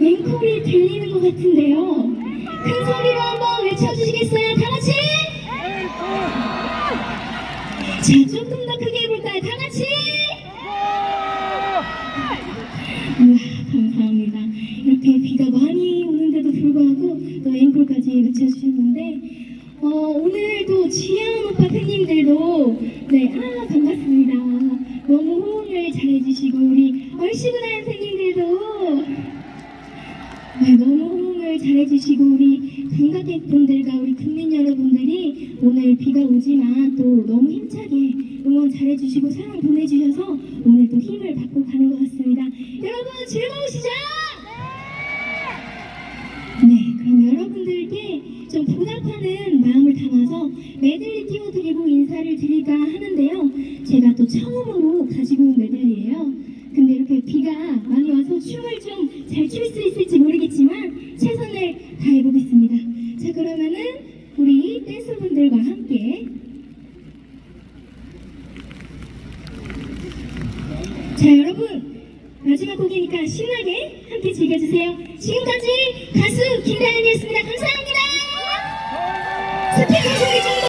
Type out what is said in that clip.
앵콜이 들리는 것 같은데요. 큰 소리로 한번 외쳐주시겠어요? 다 같이? 자, 조금 더 크게 해볼까요? 다 같이? 감사합니다. 이렇게 비가 많이 오는데도 불구하고 또 앵콜까지 외쳐주셨는데, 어, 오늘도 지혜원 오빠 팬님들도, 네, 아, 반갑습니다. 너무 호응을 잘해주시고, 우리 얼씨구나 팬님들도, 네, 너무 호응을 잘해주시고 우리 관광객분들과 우리 국민 여러분들이 오늘 비가 오지만 또 너무 힘차게 응원 잘해주시고 사랑 보내주셔서 오늘 또 힘을 받고 가는 것 같습니다. 여러분 즐거우시죠? 네, 그럼 여러분들께 좀 보답하는 마음을 담아서 메들리 띄워드리고 인사를 드릴까 하는데요. 제가 또 처음으로 가지고 온 메들리예요. 근데 이렇게 비가 많이 와서 춤을 좀 잘 출 수 있을지 모르겠지만 최선을 다해보겠습니다. 자, 그러면은 우리 댄서분들과 함께 자, 여러분 마지막 곡이니까 신나게 함께 즐겨주세요. 지금까지 가수 김다현이었습니다. 감사합니다. 스피 가수 이정